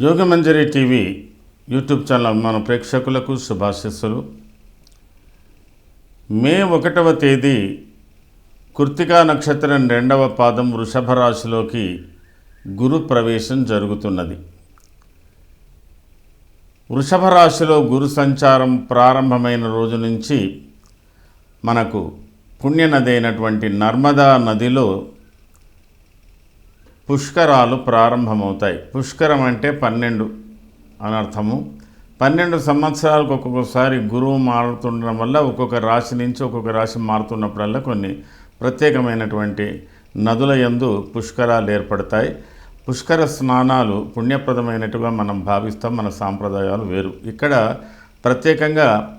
Yogamanjari TV YouTube channel మన ప్రేక్షకులకు శుభాశిస్సులు. మే ఒకటవ తేదీ కృత్తికా నక్షత్రం రెండవ పాదం వృషభ రాశిలోకి గురు ప్రవేశం జరుగుతున్నది. వృషభ రాశిలో గురు సంచారం ప్రారంభమైన రోజు నుంచి మనకు పుణ్యనది అయినటువంటి నర్మదా నదిలో పుష్కరాలు ప్రారంభమవుతాయి. పుష్కరం అంటే పన్నెండు అనర్థము పన్నెండు సంవత్సరాలకు ఒక్కొక్కసారి గురువు మారుతుండడం వల్ల ఒక్కొక్క రాశి నుంచి ఒక్కొక్క రాశి మారుతున్నప్పుడల్లా కొన్ని ప్రత్యేకమైనటువంటి నదుల యందు పుష్కరాలు ఏర్పడతాయి. పుష్కర స్నానాలు పుణ్యప్రదమైనట్టుగా మనం భావిస్తాం. మన సాంప్రదాయాలు వేరు. ఇక్కడ ప్రత్యేకంగా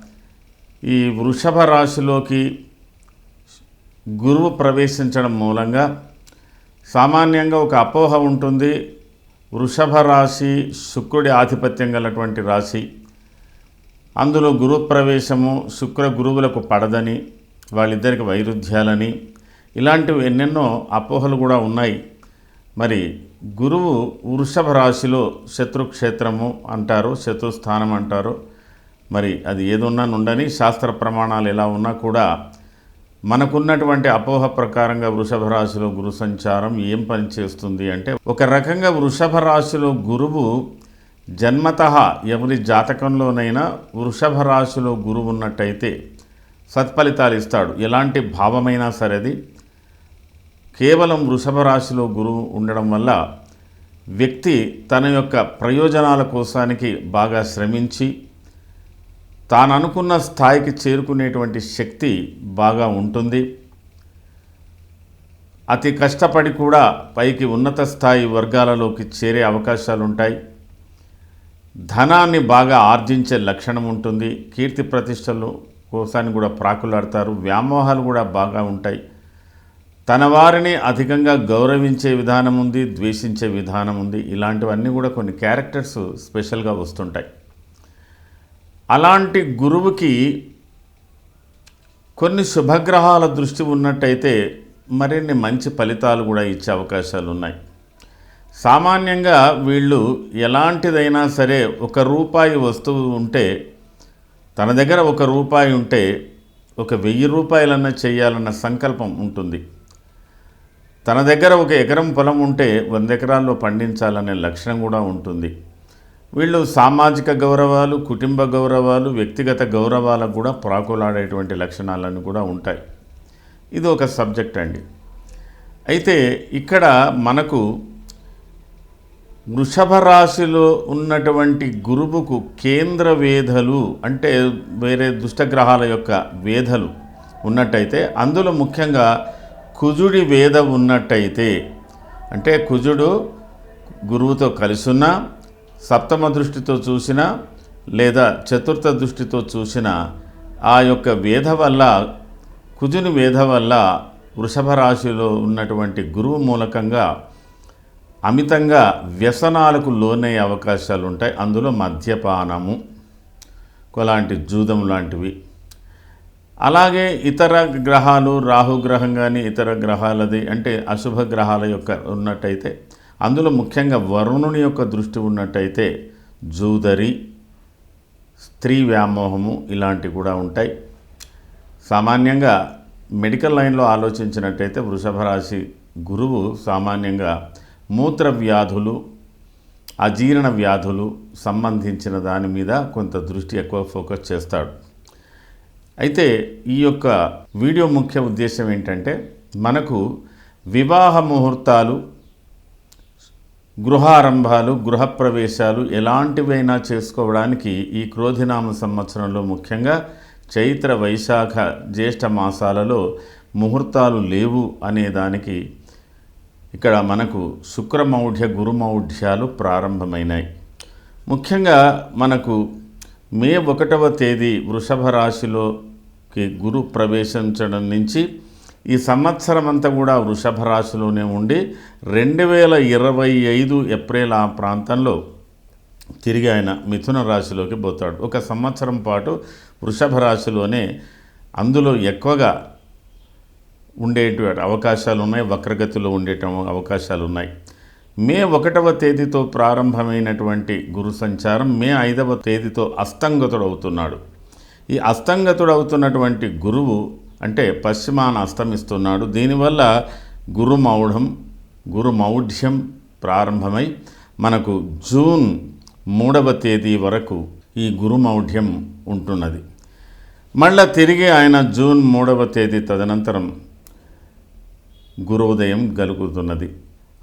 ఈ వృషభ రాశిలోకి గురువు ప్రవేశించడం మూలంగా సామాన్యంగా ఒక అపోహ ఉంటుంది. వృషభ రాశి శుక్రుడి ఆధిపత్యం గలటువంటి రాశి. అందులో గురు ప్రవేశము శుక్ర గురువులకు పడదని వాళ్ళిద్దరికి వైరుధ్యాలని ఇలాంటివి ఎన్నెన్నో అపోహలు కూడా ఉన్నాయి. మరి గురువు వృషభ రాశిలో శత్రుక్షేత్రము అంటారు శత్రుస్థానం అంటారు. మరి అది ఏదున్నా నుండని శాస్త్ర ప్రమాణాలు ఎలా ఉన్నా కూడా మనకున్నటువంటి అపోహ ప్రకారంగా వృషభ రాశిలో గురు సంచారం ఏం పని చేస్తుంది అంటే ఒక రకంగా వృషభ రాశిలో గురువు జన్మత ఎవరి జాతకంలోనైనా వృషభ రాశిలో గురువు ఉన్నట్టయితే సత్ఫలితాలు ఇస్తాడు. ఎలాంటి భావమైనా సరేది. కేవలం వృషభ రాశిలో గురువు ఉండడం వల్ల వ్యక్తి తన యొక్క ప్రయోజనాల కోసానికి బాగా శ్రమించి తాను అనుకున్న స్థాయికి చేరుకునేటువంటి శక్తి బాగా ఉంటుంది. అతి కష్టపడి కూడా పైకి ఉన్నత స్థాయి వర్గాలలోకి చేరే అవకాశాలు ఉంటాయి ధనాన్ని బాగా ఆర్జించే లక్షణం ఉంటుంది. కీర్తి ప్రతిష్టలు కోసాన్ని కూడా ప్రాకులాడతారు. వ్యామోహాలు కూడా బాగా ఉంటాయి. తన వారిని అధికంగా గౌరవించే విధానం ఉంది ద్వేషించే విధానం ఉంది. ఇలాంటివన్నీ కూడా కొన్ని క్యారెక్టర్స్ స్పెషల్గా వస్తుంటాయి. అలాంటి గురువుకి కొన్ని శుభగ్రహాల దృష్టి ఉన్నట్టయితే మరిన్ని మంచి ఫలితాలు కూడా ఇచ్చే అవకాశాలు ఉన్నాయి. సామాన్యంగా వీళ్ళు ఎలాంటిదైనా సరే ఒక రూపాయి వస్తువు ఉంటే తన దగ్గర ఒక రూపాయి ఉంటే ఒక వెయ్యి రూపాయలన్నా చేయాలన్న సంకల్పం ఉంటుంది. తన దగ్గర ఒక ఎకరం పొలం ఉంటే వంద ఎకరాల్లో పండించాలనే లక్షణం కూడా ఉంటుంది. వీళ్ళు సామాజిక గౌరవాలు కుటుంబ గౌరవాలు వ్యక్తిగత గౌరవాలకు కూడా ప్రాకులాడేటువంటి లక్షణాలను కూడా ఉంటాయి. ఇది ఒక సబ్జెక్ట్ అండి. అయితే ఇక్కడ మనకు వృషభ రాశిలో ఉన్నటువంటి గురువుకు కేంద్ర వేధలు అంటే వేరే దుష్టగ్రహాల యొక్క వేధలు ఉన్నట్టయితే అందులో ముఖ్యంగా కుజుడి వేద ఉన్నట్టయితే అంటే కుజుడు గురువుతో కలిసున్నా సప్తమ దృష్టితో చూసినా లేదా చతుర్థ దృష్టితో చూసినా ఆ యొక్క వేధ వల్ల కుజుని వేధ వల్ల వృషభ రాశిలో ఉన్నటువంటి గురువు మూలకంగా అమితంగా వ్యసనాలకు లోనయ్యే అవకాశాలు ఉంటాయి. అందులో మద్యపానము అలాంటి జూదం లాంటివి. అలాగే ఇతర గ్రహాలు రాహుగ్రహం కానీ ఇతర గ్రహాలది అంటే అశుభ గ్రహాల యొక్క ఉన్నట్టయితే అందులో ముఖ్యంగా వరుణుని యొక్క దృష్టి ఉన్నట్టయితే జూదరి స్త్రీ వ్యామోహము ఇలాంటివి కూడా ఉంటాయి. సామాన్యంగా మెడికల్ లైన్లో ఆలోచించినట్టయితే వృషభ రాశి గురువు సామాన్యంగా మూత్ర వ్యాధులు అజీర్ణ వ్యాధులు సంబంధించిన దాని మీద కొంత దృష్టి ఎక్కువ ఫోకస్ చేస్తాడు. అయితే ఈ యొక్క వీడియో ముఖ్య ఉద్దేశం ఏంటంటే మనకు వివాహ ముహూర్తాలు గృహారంభాలు గృహప్రవేశాలు ఎలాంటివైనా చేసుకోవడానికి ఈ క్రోధినామ సంవత్సరంలో ముఖ్యంగా చైత్ర వైశాఖ జ్యేష్ఠ మాసాలలో ముహూర్తాలు లేవు అనేదానికి ఇక్కడ మనకు శుక్రమౌఢ్య గురుమౌఢ్యాలు ప్రారంభమైనాయి. ముఖ్యంగా మనకు మే ఒకటవ తేదీ వృషభ రాశిలోకి గురు ప్రవేశించడం నుంచి ఈ సంవత్సరం అంతా కూడా వృషభ రాశిలోనే ఉండి రెండు వేల ఇరవై ఐదు ఏప్రిల్ ఆ ప్రాంతంలో తిరిగి ఆయన మిథున రాశిలోకి పోతాడు. ఒక సంవత్సరం పాటు వృషభ రాశిలోనే అందులో ఎక్కువగా ఉండేటువంటి అవకాశాలు ఉన్నాయి వక్రగతిలో ఉండేట అవకాశాలు ఉన్నాయి మే ఒకటవ తేదీతో ప్రారంభమైనటువంటి గురు సంచారం మే ఐదవ తేదీతో అస్తంగతుడు అవుతున్నాడు ఈ అస్తంగతుడు అవుతున్నటువంటి గురువు అంటే పశ్చిమాన అస్తమిస్తున్నాడు. దీనివల్ల గురుమౌఢం గురుమౌఢ్యం ప్రారంభమై మనకు జూన్ మూడవ తేదీ వరకు ఈ గురుమౌఢ్యం ఉంటున్నది. మళ్ళా తిరిగి ఆయన జూన్ మూడవ తేదీ తదనంతరం గురువుదయం కలుగుతున్నది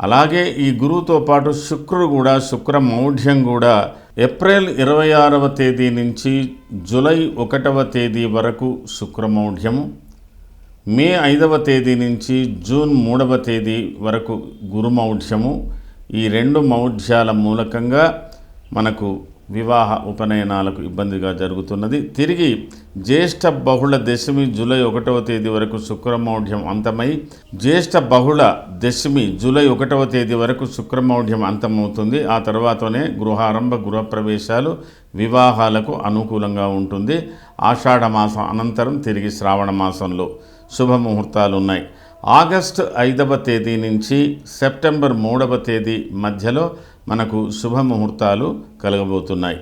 అలాగే ఈ గురువుతో పాటు శుక్రుడు కూడా శుక్ర మౌఢ్యం కూడా ఏప్రిల్ ఇరవై ఆరవ తేదీ నుంచి జూలై ఒకటవ తేదీ వరకు శుక్రమౌఢ్యము మే ఐదవ తేదీ నుంచి జూన్ మూడవ తేదీ వరకు గురుమౌఢ్యము ఈ రెండు మౌఢ్యాల మూలకంగా మనకు వివాహ ఉపనయనాలకు ఇబ్బందిగా జరుగుతున్నది. తిరిగి జ్యేష్ఠ బహుళ దశమి జూలై ఒకటవ తేదీ వరకు శుక్రమౌఢ్యం అంతమై జ్యేష్ఠ బహుళ దశమి జూలై ఒకటవ తేదీ వరకు శుక్రమౌఢ్యం అంతమవుతుంది. ఆ తర్వాతనే గృహారంభ గృహప్రవేశాలు వివాహాలకు అనుకూలంగా ఉంటుంది. ఆషాఢమాసం అనంతరం తిరిగి శ్రావణ మాసంలో శుభముహూర్తాలు ఉన్నాయి ఆగస్టు ఐదవ తేదీ నుంచి సెప్టెంబర్ మూడవ తేదీ మధ్యలో మనకు శుభముహూర్తాలు కలగబోతున్నాయి.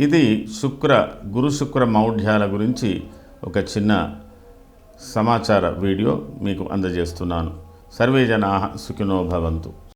ఇది శుక్ర గురు శుక్ర మౌఢ్యాల గురించి ఒక చిన్న సమాచార వీడియో మీకు అందజేస్తున్నాను. సర్వే జనా సుఖినో భవంతు.